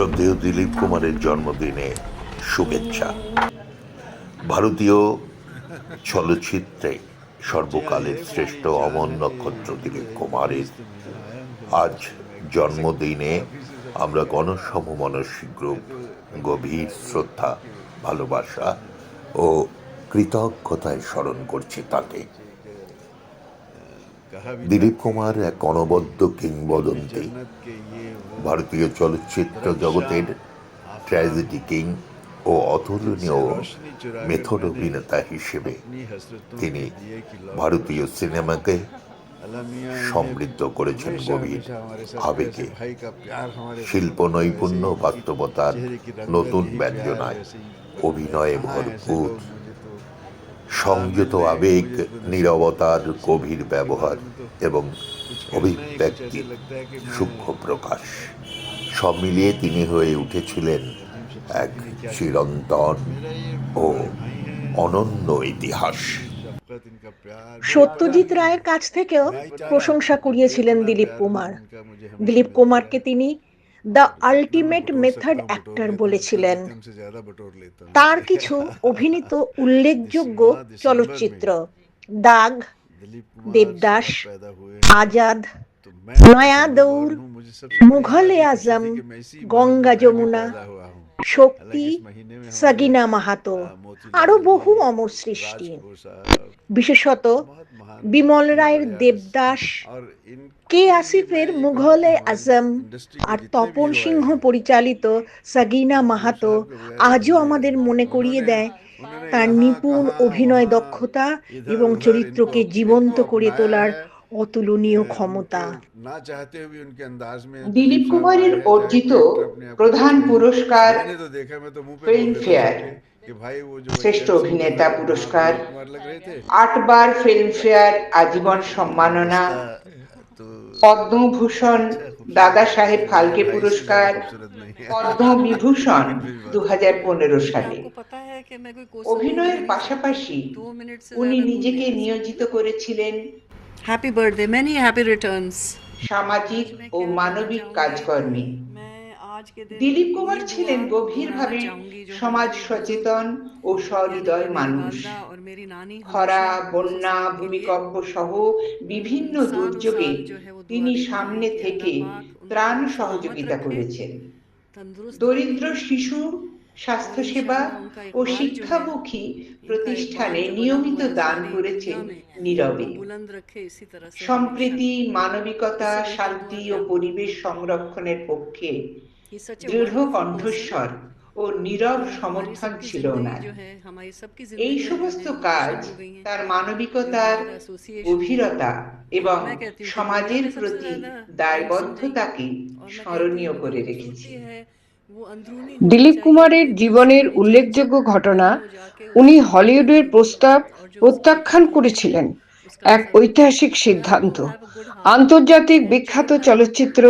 শ্রদ্ধেয় দিলীপ কুমারের জন্মদিনে শুভেচ্ছা। ভারতীয় চলচ্চিত্রে সর্বকালের শ্রেষ্ঠ অমর নক্ষত্র দিলীপ কুমারের আজ জন্মদিনে আমরা গণসম মানসিক গ্রুপ, গভীর শ্রদ্ধা, ভালোবাসা ও কৃতজ্ঞতায় স্মরণ করছি তাকে। দিলীপ কুমার, এক অনবদ্য কিংবদন্তি। ভারতীয় চলচ্চিত্র জগতের ট্র্যাজেডি কিং ও অতুলনীয় মেথড অভিনেতা হিসেবে তিনি ভারতীয় সিনেমাকে সমৃদ্ধ করেছেন গভীর আবেগে। শিল্প নৈপুণ্য, বাস্তবতার নতুন ব্যঞ্জনায় অভিনয়ে ভরপুর। সংযত আবেগ, নীরবতার গভীর ব্যবহার এবং অভিব্যক্তির সূক্ষ্ম প্রকাশ। সব মিলিয়ে তিনি হয়ে উঠেছিলেন এক চিরন্তন ও অনন্য ইতিহাস। সত্যজিৎ রায়ের কাছ থেকেও প্রশংসা কুড়িয়েছিলেন দিলীপ কুমার। দিলীপ কুমারকে তিনি দ্য আল্টিমেট মেথড অ্যাক্টর বলেছিলেন। তার কিছু অভিনীত উল্লেখযোগ্য চলচ্চিত্র। দাগ, দেবদাস, আজাদ নয়া দৌড় মুঘল আজম গঙ্গা যমুনা শক্তি সাগিনা মাহাতো আরও বহু অমর সৃষ্টি। বিশেষত বিমল রায়ের দেবদাস কে আসিফের মুঘলে আজম আর তপন সিংহ পরিচালিত সাগিনা মাহাতো আজও আমাদের মনে করিয়ে দেয় তার নিপুণ অভিনয় দক্ষতা এবং চরিত্রকে জীবন্ত করে তোলার অতুলনীয় ক্ষমতা। দিলীপ কুমারের অর্জিত প্রধান পুরস্কার ফিল্মফেয়ার শ্রেষ্ঠ অভিনেতা পুরস্কার আটবার ফিল্মফেয়ার আজীবন সম্মাননা পদ্মভূষণ দাদা সাহেব ফালকে পুরস্কার পদ্মবিভূষণ দু হাজার পনেরো সালে অভিনয়ের পাশাপাশি উনি নিজেকে নিয়োজিত করেছিলেন Happy birthday, many happy returns. সামাজিক ও মানবিক কাজকর্মে। দিলীপ কুমার ছিলেন গভীরভাবে সমাজ সচেতন ও সহৃদয় মানুষ। খরা বন্যা ভূমিকম্প সহ বিভিন্ন দুর্যোগে তিনি সামনে থেকে ত্রাণ সহযোগিতা করেছেন। দরিদ্র শিশু স্বাস্থ্যসেবা ও শিক্ষামুখী প্রতিষ্ঠানে নিয়মিত দান করেছেন নীরবে। সম্প্রীতি মানবিকতা শান্তি ও পরিবেশ সংরক্ষণের পক্ষে দৃঢ় কণ্ঠস্বর ও নীরব সমর্থন ছিল ওনার। এই সমস্ত কাজ তার মানবিকতার গভীরতা এবং সমাজের প্রতি দায়বদ্ধতাকে স্মরণীয় করে রেখেছে। দিলীপ কুমারের জীবনের উল্লেখযোগ্য ঘটনা, উনি হলিউডের প্রস্তাব প্রত্যাখ্যান করেছিলেন, এক ঐতিহাসিক সিদ্ধান্ত। আন্তর্জাতিক বিখ্যাত চলচ্চিত্র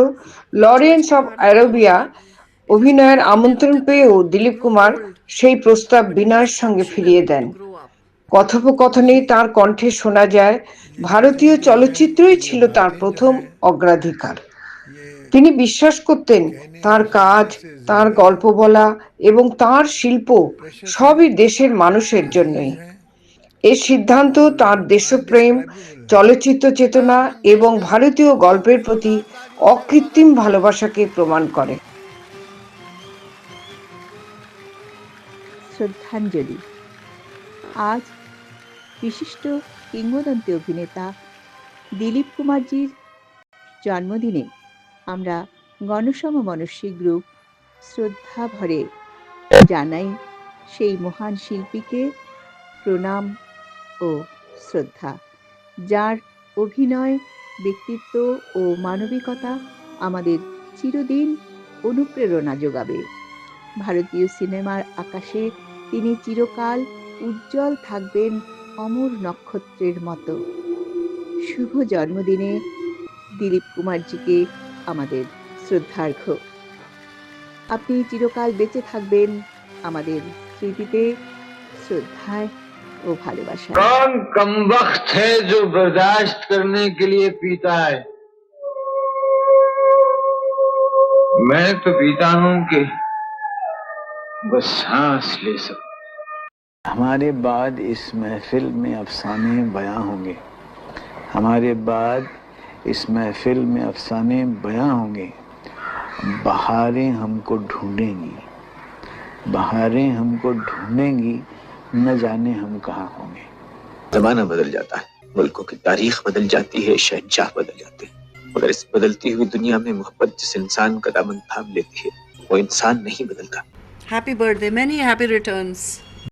লরেন্স অফ অ্যারোবিয়া অভিনয়ের আমন্ত্রণ পেয়েও দিলীপ কুমার সেই প্রস্তাব বিনয়ের সঙ্গে ফিরিয়ে দেন। কথোপকথনে তার কণ্ঠে শোনা যায়, ভারতীয় চলচ্চিত্রই ছিল তার প্রথম অগ্রাধিকার। তিনি বিশ্বাস করতেন তার কাজ তার গল্প বলা এবং তার শিল্প সবই দেশের মানুষের জন্যই। এই সিদ্ধান্ত তার দেশপ্রেম চলচ্চিত্র চেতনা এবং ভারতীয় গল্পের প্রতি অকৃত্রিম ভালোবাসাকে প্রমাণ করে। শ্রদ্ধাঞ্জলি। আজ বিশিষ্ট কিংবদন্তি অভিনেতা দিলীপ কুমারজির জন্মদিনে আমরা গণসম মনস্বী গ্রুপ শ্রদ্ধা ভরে জানাই সেই মহান শিল্পীকে প্রণাম ও শ্রদ্ধা, যার অভিনয়, ব্যক্তিত্ব ও মানবিকতা আমাদের চিরদিন অনুপ্রেরণা যোগাবে। ভারতীয় সিনেমার আকাশে তিনি চিরকাল উজ্জ্বল থাকবেন অমর নক্ষত্রের মতো। শুভ জন্মদিনে দিলীপ কুমারজিকে আমাদের শ্রদ্ধার্ঘ আপনি চিরকাল বেঁচে থাকবেন আমাদের স্মৃতিতে শ্রদ্ধায় ও ভালোবাসায় कौन कम वक्त है जो बर्दाश्त करने के लिए पीता है मैं तो पीता हूं कि बस सांस ले सकूं हमारे बाद इस महफिल में अफसाने बयां होंगे हमारे बाद इस महफिल में अफसाने बयां होंगे बहारें हमको ढूंढेंगी बहारें हमको ढूंढेंगी, न जाने हम कहाँ होंगे जमाना बदल जाता है, मुल्कों की तारीख बदल जाती है, शहनशाह बदल जाते हैं मगर इस बदलती हुई दुनिया में मोहब्बत जिस इंसान का दामन थाम लेती है, वो इंसान नहीं बदलता Happy birthday. Many happy returns.